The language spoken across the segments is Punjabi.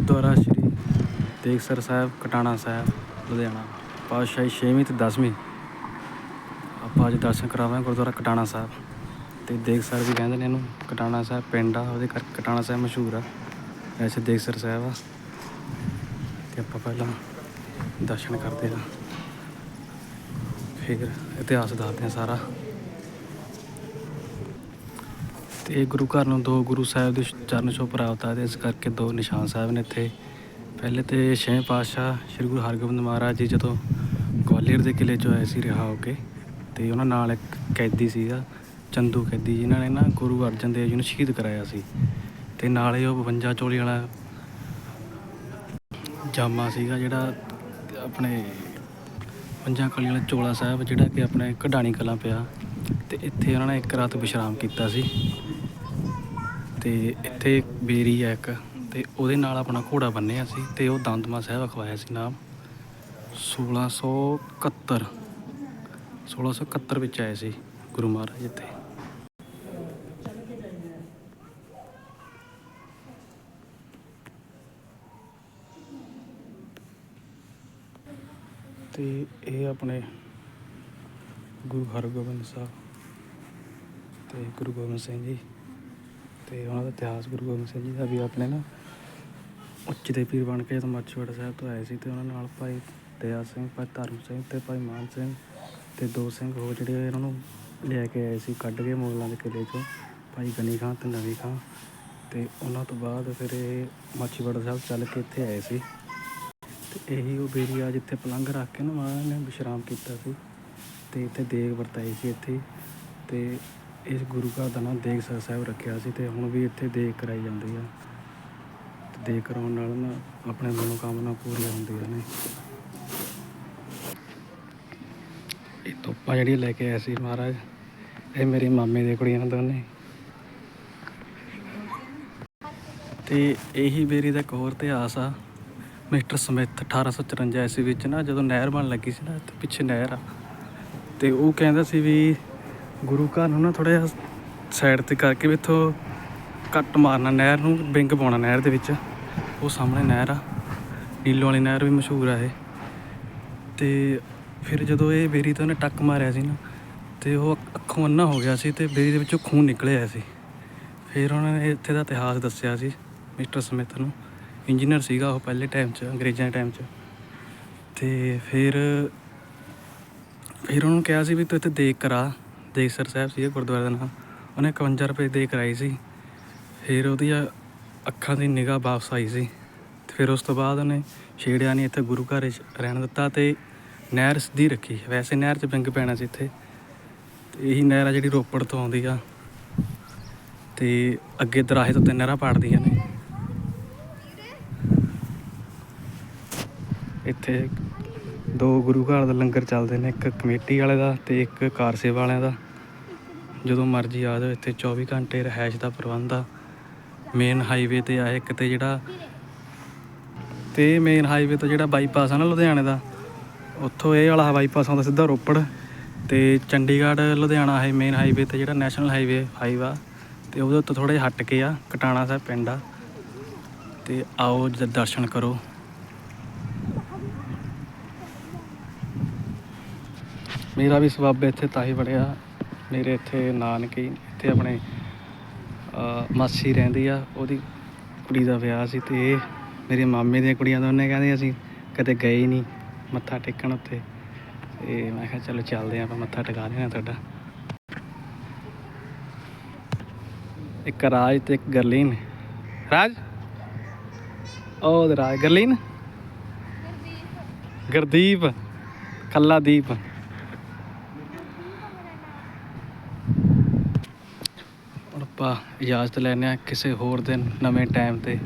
ਗੁਰਦੁਆਰਾ ਸ਼੍ਰੀ ਤੇਗਸਰ ਸਾਹਿਬ, ਕਟਾਣਾ ਸਾਹਿਬ, ਲੁਧਿਆਣਾ। ਪਾਤਸ਼ਾਹੀ 6ਵੀਂ ਤੇ 10ਵੀਂ ਆਪਾਂ ਅੱਜ ਦਰਸ਼ਨ ਕਰਾਵਾਂਗੇ ਗੁਰਦੁਆਰਾ ਕਟਾਣਾ ਸਾਹਿਬ। ਤੇ ਦੇਗਸਰ ਵੀ ਕਹਿੰਦੇ ਨੇ ਇਹਨੂੰ ਕਟਾਣਾ ਸਾਹਿਬ ਪਿੰਡ ਆ, ਉਹਦੇ ਕਰਕੇ ਕਟਾਣਾ ਸਾਹਿਬ ਮਸ਼ਹੂਰ ਆ। ਵੈਸੇ ਦੇਗਸਰ ਸਾਹਿਬ ਆ। ਤੇ ਆਪਾਂ ਪਹਿਲਾਂ ਦਰਸ਼ਨ ਕਰਦੇ ਹਾਂ। ਫਿਰ ਇਤਿਹਾਸ ਦੱਸਦੇ ਆ ਸਾਰਾ। ਤੇ ਇਹ ਗੁਰੂ ਘਰ ਨੂੰ ਦੋ ਗੁਰੂ ਸਾਹਿਬ ਦੇ ਚਰਨ ਛੋਹ ਪ੍ਰਾਪਤ ਆ ਤੇ ਇਸ ਕਰਕੇ ਦੋ ਨਿਸ਼ਾਨ ਸਾਹਿਬ ਨੇ ਇੱਥੇ। ਪਹਿਲੇ ਤੇ ਛੇਵੇਂ ਪਾਤਸ਼ਾਹ ਸ੍ਰੀ ਗੁਰੂ ਹਰਗੋਬਿੰਦ ਮਹਾਰਾਜ ਜੀ ਜਦੋਂ ਗਵਾਲੀਅਰ ਦੇ ਕਿਲੇ ਚੋਂ ਆਏ ਸੀ ਰਿਹਾ ਹੋ ਕੇ ਤੇ ਉਹਨਾਂ ਨਾਲ ਇੱਕ ਕੈਦੀ ਸੀਗਾ, ਚੰਦੂ ਕੈਦੀ, ਜਿਨ੍ਹਾਂ ਨੇ ਨਾ ਗੁਰੂ ਅਰਜਨ ਦੇਵ ਜੀ ਨੂੰ ਸ਼ਹੀਦ ਕਰਾਇਆ ਸੀ। ਤੇ ਨਾਲੇ ਉਹ 52 ਚੋਲੀ ਵਾਲਾ ਜਾਮਾ ਸੀਗਾ ਜਿਹੜਾ ਆਪਣੇ ਪੰਜਾਂ ਕਲੀ ਵਾਲਾ ਚੋਲਾ ਸਾਹਿਬ, ਜਿਹੜਾ ਕਿ ਆਪਣੇ ਕਢਾਣੀ ਕਲਾਂ ਪਿਆ। ਤੇ ਇੱਥੇ ਉਹਨਾਂ ਨੇ ਇੱਕ ਰਾਤ ਵਿਸ਼ਰਾਮ ਕੀਤਾ ਸੀ। ਤੇ ਇੱਥੇ ਬੇਰੀ ਹੈ ਇੱਕ, ਤੇ ਉਹਦੇ ਨਾਲ ਆਪਣਾ ਘੋੜਾ ਬੰਨਿਆ ਸੀ ਤੇ ਉਹ ਦੰਦਮਾ ਸਾਹਿਬ ਅਖਵਾਇਆ ਸੀ ਨਾਮ। 1671 1671 ਵਿੱਚ ਆਏ ਸੀ ਗੁਰੂ ਮਹਾਰਾਜ ਇੱਥੇ। ਤੇ ਇਹ ਆਪਣੇ ਗੁਰੂ ਹਰਗੋਬਿੰਦ ਸਾਹਿਬ ਤੇ ਗੁਰੂ ਗੋਬਿੰਦ ਸਿੰਘ ਜੀ। ਤੇ ਉਹਨਾਂ ਦਾ ਇਤਿਹਾਸ ਗੁਰੂ ਗੋਬਿੰਦ ਸਿੰਘ ਜੀ ਦਾ ਵੀ ਆਪਣੇ ਨਾ ਉੱਚ ਦੇ ਪੀਰ ਬਣ ਕੇ ਜਦੋਂ ਮਾਛੀਵਾੜਾ ਸਾਹਿਬ ਤੋਂ ਆਏ ਸੀ ਤੇ ਉਹਨਾਂ ਨਾਲ ਭਾਈ ਦਇਆ ਸਿੰਘ, ਭਾਈ ਧਰਮ ਸਿੰਘ ਤੇ ਭਾਈ ਮਾਨ ਸਿੰਘ ਤੇ ਦੋ ਸਿੰਘ ਹੋਰ ਜਿਹੜੇ ਇਹਨਾਂ ਨੂੰ ਲੈ ਕੇ ਆਏ ਸੀ, ਕੱਢ ਕੇ ਮੋਗਲਾਂ ਦੇ ਕਿਲੇ ਚੋਂ, ਭਾਈ ਗਨੀ ਖਾਂ ਤੇ ਨਵੀ ਖਾਂ ਤੇ ਉਹਨਾਂ ਤੋਂ ਬਾਅਦ ਫਿਰ ਇਹ ਮਾਛੀਵਾੜਾ ਸਾਹਿਬ ਚੱਲ ਕੇ ਇੱਥੇ ਆਏ ਸੀ। ਤੇ ਇਹੀ ਉਹ ਬੇਰੀਆ ਜਿੱਥੇ ਪਲੰਘ ਰੱਖ ਕੇ ਨਾ ਮਹਾਰਾਜ ਨੇ ਵਿਸ਼ਰਾਮ ਕੀਤਾ ਸੀ ਤੇ ਇੱਥੇ ਦੇਗ ਵਰਤਾਈ ਸੀ ਇੱਥੇ ਤੇ ਇਸ ਗੁਰੂ ਘਰ ਦਾ ਨਾਮ ਦੇਗ ਸਰ ਸਾਹਿਬ ਰੱਖਿਆ ਸੀ ਅਤੇ ਹੁਣ ਵੀ ਇੱਥੇ ਦੇਗ ਕਰਾਈ ਜਾਂਦੀ ਆ। ਅਤੇ ਦੇਗ ਕਰਾਉਣ ਨਾਲ ਨਾ ਆਪਣੇ ਮਨੋਕਾਮਨਾ ਪੂਰੀਆਂ ਹੁੰਦੀਆਂ ਨੇ। ਇਹ ਤੋਪਾਂ ਜਿਹੜੀਆਂ ਲੈ ਕੇ ਆਏ ਸੀ ਮਹਾਰਾਜ, ਇਹ ਮੇਰੇ ਮਾਮੇ ਦੇ ਕੁੜੀਆਂ ਨੇ ਦੋਨੇ। ਤੇ ਇਹੀ ਬੇਰੀ ਦਾ ਇੱਕ ਹੋਰ ਇਤਿਹਾਸ ਆ। ਮਿਸਟਰ ਸਮਿਥ 1854 ਈਸਵੀ ਵਿੱਚ ਨਾ ਜਦੋਂ ਨਹਿਰ ਬਣ ਲੱਗੀ ਸੀ ਨਾ, ਤੇ ਪਿੱਛੇ ਨਹਿਰ ਆ। ਤੇ ਉਹ ਕਹਿੰਦਾ ਸੀ ਵੀ ਗੁਰੂ ਘਰ ਨੂੰ ਨਾ ਥੋੜਾ ਜਿਹਾ ਸਾਈਡ ਤੇ ਕਰਕੇ ਵੀ ਇੱਥੋਂ ਕੱਟ ਮਾਰਨਾ ਨਹਿਰ ਨੂੰ, ਵਿੰਗ ਪਾਉਣਾ ਨਹਿਰ ਦੇ ਵਿੱਚ। ਉਹ ਸਾਹਮਣੇ ਨਹਿਰ ਆ। ਨੀਲੋ ਵਾਲੀ ਨਹਿਰ ਵੀ ਮਸ਼ਹੂਰ ਆ ਇਹ। ਤੇ ਫਿਰ ਜਦੋਂ ਇਹ ਬੇਰੀ ਤੇ ਉਹਨੇ ਟੱਕ ਮਾਰਿਆ ਸੀ ਨਾ, ਤੇ ਉਹ ਅੱਖੋਂ ਅੰਨਾ ਹੋ ਗਿਆ ਸੀ ਤੇ ਬੇਰੀ ਦੇ ਵਿੱਚੋਂ ਖੂਨ ਨਿਕਲਿਆ ਸੀ। ਫਿਰ ਉਹਨਾਂ ਨੇ ਇੱਥੇ ਦਾ ਇਤਿਹਾਸ ਦੱਸਿਆ ਸੀ ਮਿਸਟਰ ਸਮਿਥ ਨੂੰ। ਇੰਜੀਨੀਅਰ ਸੀਗਾ ਉਹ ਪਹਿਲੇ ਟਾਈਮ 'ਚ, ਅੰਗਰੇਜ਼ਾਂ ਦੇ ਟਾਈਮ 'ਚ। ਤੇ ਫਿਰ ਫਿਰ ਉਹਨੂੰ ਕਿਹਾ ਸੀ ਵੀ ਤੂੰ ਇੱਥੇ ਦੇਖ ਕਰਾ। ਦੇਗਸਰ ਸਾਹਿਬ ਸੀਗਾ ਗੁਰਦੁਆਰੇ ਦਾ ਨਾਮ, ਉਹਨੇ 51 ਰੁਪਏ ਦੇ ਕਰਾਈ ਸੀ। ਫਿਰ ਉਹਦੀਆਂ ਅੱਖਾਂ ਦੀ ਨਿਗਾਹ ਵਾਪਸ ਆਈ ਸੀ। ਤੇ ਫਿਰ ਉਸ ਤੋਂ ਬਾਅਦ ਉਹਨੇ ਛੇੜਿਆ ਨਹੀਂ ਇੱਥੇ ਗੁਰੂ ਘਰ 'ਚ ਰਹਿਣ ਦਿੱਤਾ ਤੇ ਨਹਿਰ ਸਿੱਧੀ ਰੱਖੀ। ਵੈਸੇ ਨਹਿਰ 'ਚ ਵਿੰਗ ਪੈਣਾ ਸੀ ਇੱਥੇ। ਤੇ ਇਹੀ ਨਹਿਰ ਆ ਜਿਹੜੀ ਰੋਪੜ ਤੋਂ ਆਉਂਦੀ ਆ। ਤੇ ਅੱਗੇ ਦਰਾਹੇ ਤੋਂ ਤਿੰਨ ਨਹਿਰਾਂ ਪਾੜਦੀਆਂ ਨੇ। ਇੱਥੇ ਦੋ ਗੁਰੂ ਘਰ ਦਾ ਲੰਗਰ ਚੱਲਦੇ ਨੇ, ਇੱਕ ਕਮੇਟੀ ਵਾਲੇ ਦਾ ਤੇ ਇੱਕ ਕਾਰ ਸੇਵਾ ਵਾਲਿਆਂ ਦਾ। ਜਦੋਂ ਮਰਜ਼ੀ ਆ ਜਾਓ ਇੱਥੇ 24 ਘੰਟੇ ਰਹਿائش ਦਾ ਪ੍ਰਬੰਧ ਆ। ਮੇਨ ਹਾਈਵੇ ਤੇ ਆ ਇੱਕ ਤੇ ਜਿਹੜਾ ਤੇ ਮੇਨ ਹਾਈਵੇ ਤੋਂ ਜਿਹੜਾ ਬਾਈਪਾਸ ਆ ਨਾ ਲੁਧਿਆਣੇ ਦਾ, ਉੱਥੋਂ ਇਹ ਵਾਲਾ ਬਾਈਪਾਸ ਆਉਂਦਾ ਸਿੱਧਾ ਰੋਪੜ ਤੇ ਚੰਡੀਗੜ੍ਹ, ਲੁਧਿਆਣਾ ਹੈ ਮੇਨ ਹਾਈਵੇ ਤੇ ਜਿਹੜਾ ਨੈਸ਼ਨਲ ਹਾਈਵੇ ਹਾਈਵਾ ਤੇ ਉਹਦੇ ਉੱਤੇ ਥੋੜਾ ਜਿਹਾ ਹਟ ਕੇ ਆ, ਕਟਾਣਾ ਸਾਹਿਬ ਪਿੰਡ ਆ। ਤੇ ਆਓ ਦਰਸ਼ਨ ਕਰੋ। ਮੇਰਾ ਵੀ ਸਬੱਬ ਇੱਥੇ ਤਾਂ ਹੀ ਬੜਿਆ ਮੇਰੇ ਇੱਥੇ ਨਾਨਕੇ ਇੱਥੇ ਆਪਣੇ ਮਾਸੀ ਰਹਿੰਦੀ ਆ ਉਹਦੀ ਕੁੜੀ ਦਾ ਵਿਆਹ ਸੀ ਤੇ ਇਹ ਮੇਰੇ ਮਾਮੇ ਦੀਆਂ ਕੁੜੀਆਂ ਦੋਨੇ ਕਹਿੰਦੇ ਅਸੀਂ ਕਦੇ ਗਏ ਹੀ ਨਹੀਂ ਮੱਥਾ ਟੇਕਣ ਉੱਤੇ ਤੇ ਮੈਂ ਕਿਹਾ ਚਲੋ ਚੱਲਦੇ ਆਪਾਂ ਮੱਥਾ ਟਿਕਾ ਦੇਣਾ ਤੁਹਾਡਾ। ਇੱਕ ਰਾਜ ਤੇ ਇੱਕ ਗਰਲੀਨ। ਰਾਜ? ਉਹ ਰਾਜ ਗਰਲੀਨ? ਗੁਰਦੀਪ। ਕੱਲਾ ਦੀਪ ਹੁਣ ਆਪਾਂ ਇਜਾਜ਼ਤ ਲੈਂਦੇ ਹਾਂ ਕਿਸੇ ਹੋਰ ਦਿਨ ਨਵੇਂ ਟਾਈਮ ਤੇ।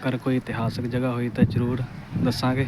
ਅਗਰ ਕੋਈ ਇਤਿਹਾਸਕ ਜਗ੍ਹਾ ਹੋਈ ਤਾਂ ਜ਼ਰੂਰ ਦੱਸਾਂਗੇ।